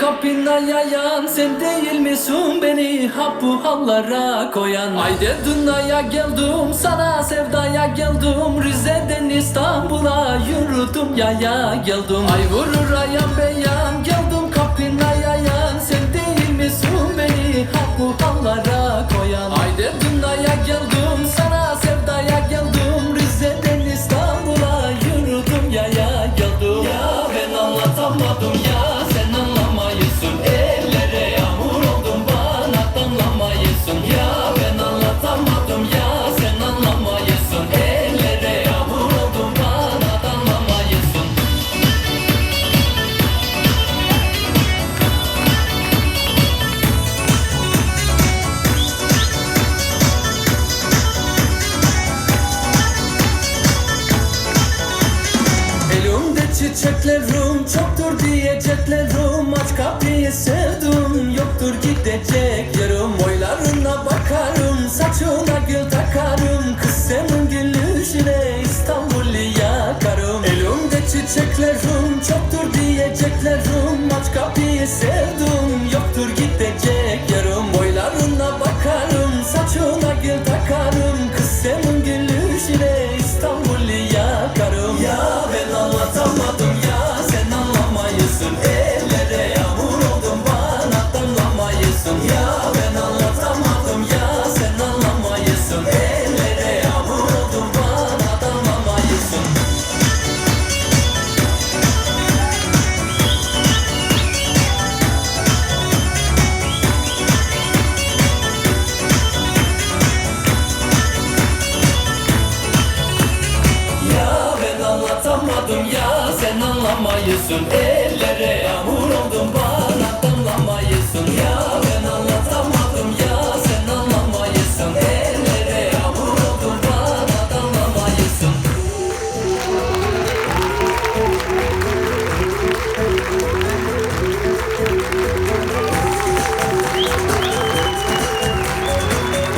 kapına yayan Sen değil misin beni? Ha bu hallara koyan. Haydi dünyaya geldim sana sevdaya geldim. Rize'den İstanbul'a yürüdüm yaya geldim. Ay vurur ayan beyan geldim kapına yayan. Sen değil misin beni? Ha bu hallara koyan. Haydi dünyaya geldim sana sevdaya geldim. Rize'den İstanbul'a yürüdüm yaya geldim. Ya ben anlatamadım ya çiçeklerim çoktur diyeceklerim Aç kapıyı sevdim yoktur gidecek yerim Boylarına bakarım saçına gül takarım. Kız senin gülüşüne İstanbul'u yakarım. Elimde çiçeklerim çoktur diyeceklerim Aç kapıyı sevdim ben anlatamadım ya sen anlamayısın. Ellere bana